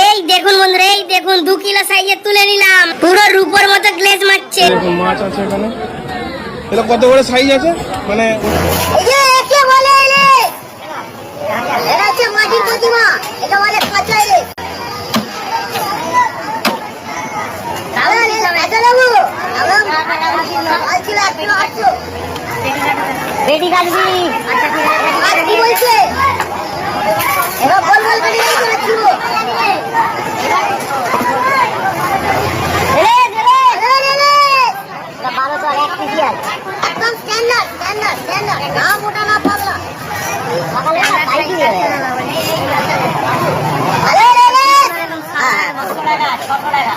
এই দেখুন বন্ধুরা এই দেখুন দু কিলো সাইজের তুলে নিলাম। পুরো রূপোর মতো গ্লেজ মারছে মাছ আছে এখানে? এটা কত বড় সাইজ আছে? মানে রেডি কাটবি আচ্ছা ঠিক আছে।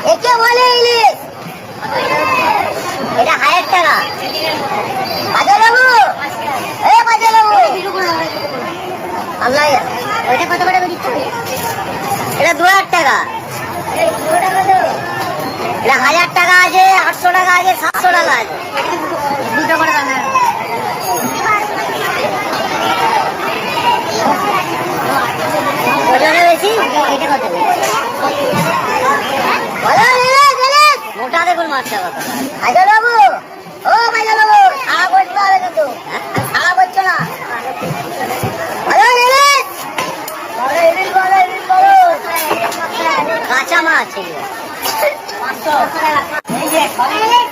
একে বলে এটা হাজার টাকা আল্লাহ ওইটা কত করে দিচ্ছে এটা দু হাজার টাকা। এটা হাজার টাকা আছে, আটশো টাকা আছে, সাতশো টাকা আছে। মোটা দেখুন মাছটা হাজার বাবু। ও হাজার বাবু। সেগুলো